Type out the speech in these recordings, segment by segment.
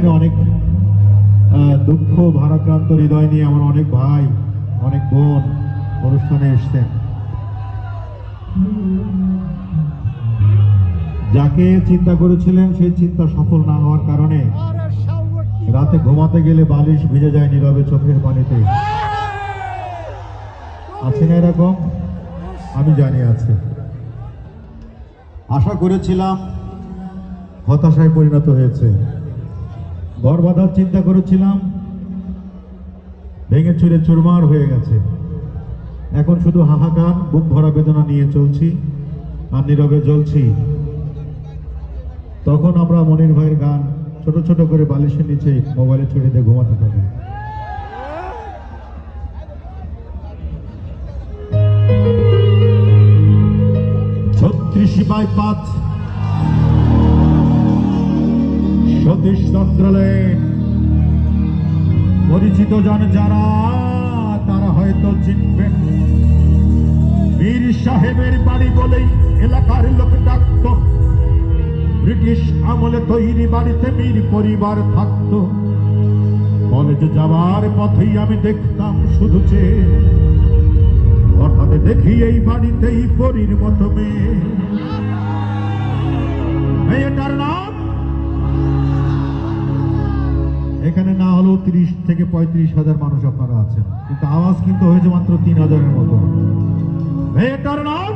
এখানে অনেক দুঃখ, ভারাক্রান্ত হৃদয় নিয়ে আমার অনেক ভাই, অনেক বোন অনুষ্ঠানে এসছেন। যাকে চিন্তা করেছিলেন, সেই চিন্তা সফল না হওয়ার কারণে রাতে ঘুমাতে গেলে বালিশ ভিজে যায় নীরবে চোখের পানিতে। আছে না এরকম? আমি জানি আছে। আশা করেছিলাম হতাশায় পরিণত হয়েছে। ঘর বাঁধার চিন্তা করেছিলাম। ভেঙে চুরে চুরমার হয়ে গেছে। এখন শুধু হাহাকার, বুক ভরা বেদনা নিয়ে চলছি আর নীরবে জ্বলছি। তখন আমরা মনির ভাইয়ের গান ছোট ছোট করে বালিশের নিচে মোবাইলে ছেড়ে দিয়ে ঘুমাতে থাকি। ছত্রিশ বাই পাঁচ সতীশ চন্দ্রলেন পরিচিত জন যারা, তারা হয়তো চিনবেন বীর সাহেবের বাড়ি বলেই এলাকার লোক ডাকত। ব্রিটিশ আমলে তৈরি বাড়িতে বীর পরিবার থাকতো। কলেজে যাওয়ার পথেই আমি দেখতাম শুধু চেয়ে হঠাৎ দেখি এই বাড়িতেই পরীর মতো মেয়ে। মেয়েটার নাম এখানে তিরিশ থেকে পঁয়ত্রিশ হাজার মানুষ আপনারা আছেন। কিন্তু আওয়াজ কিন্তু হয়েছে মাত্র তিন হাজারের মতো। মেয়েটার নাম।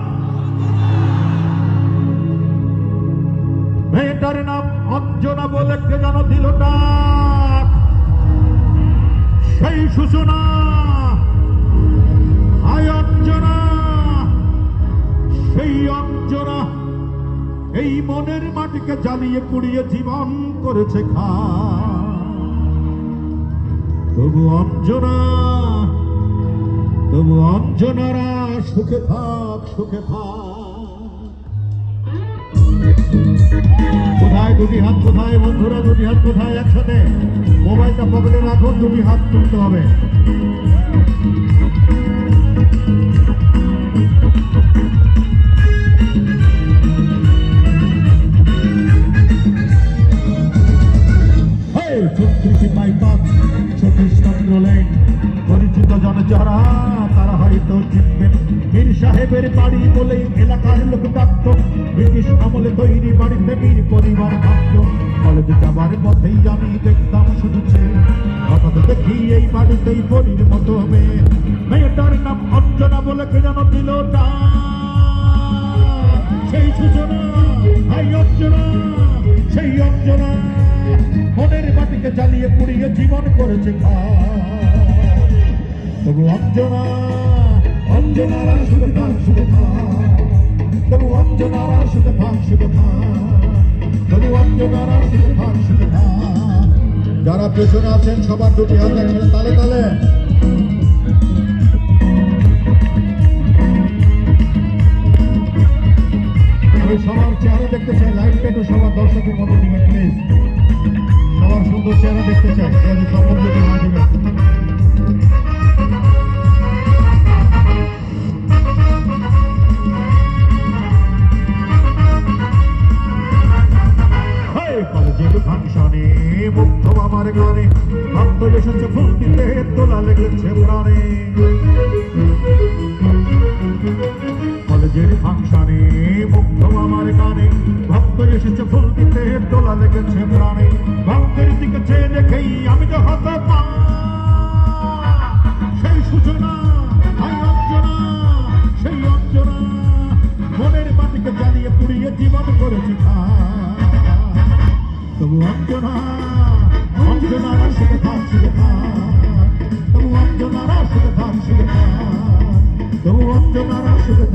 অঞ্জনা বলে কে দিল ডাক। সেই সূচনা। আয় অঞ্জনা। সেই অঞ্জনা। এই মনের মাটিকে জ্বালিয়ে পুড়িয়ে জীবন করেছে খা তবু অঞ্জনা, তবু অঞ্জনারা সুখে থাক সুখে থাক। কোথায় দুটি হাত, কোথায় বন্ধুরা, দুটি হাত, কোথায় একসাথে? মোবাইলটা পকেটে রাখো দুটি হাত তুলতে হবে। ছত্রিশে জন যারা, তারা হয়তো সাহেবের বাড়ি বলেই এলাকার লোক ডাকত। শুধু চেয়ে। হঠাৎ দেখি এই বাড়িতেই পরির মতো মেয়ে। মেয়েটার অঞ্জনা বলে কে যেন দিল। সেই সূচনা সেই অঞ্জনা মাটিকে জ্বালিয়ে পুড়িয়ে জীবন করেছে তবু অঞ্জনা অঞ্জনারা সুখে থাক সুখে থাক। তবু অঞ্জনারা সুখে থাক সুখে থাক। তবু অঞ্জনারা থাক, সুখে থাক। যারা পেছনে আছেন, সবার দুটি হাত একসাথে তালে তালে। সবার চেহারা দেখতে চাই লাইভটা একটু সবার দর্শকের মতো দিবেন প্লিজ সবার সুন্দর চেহারা দেখতে চাই। যদি তখন যদি না কলেজের ফাংশনে মুগ্ধ আমার গানে ভক্ত এসেছে ফুল দিতে, তোলা লেগেছে প্রাণে। কলেজের ফাংশনে মুগ্ধ আমার গানে ভক্ত এসেছে ফুল দিতে, তোলা লেগেছে প্রাণে। তবু অঞ্জনা অঞ্জনারা সুখে থাক সুখে থাক তবু অঞ্জনারা সুখে থাক সুখে থাক তবু অঞ্জনারা থাক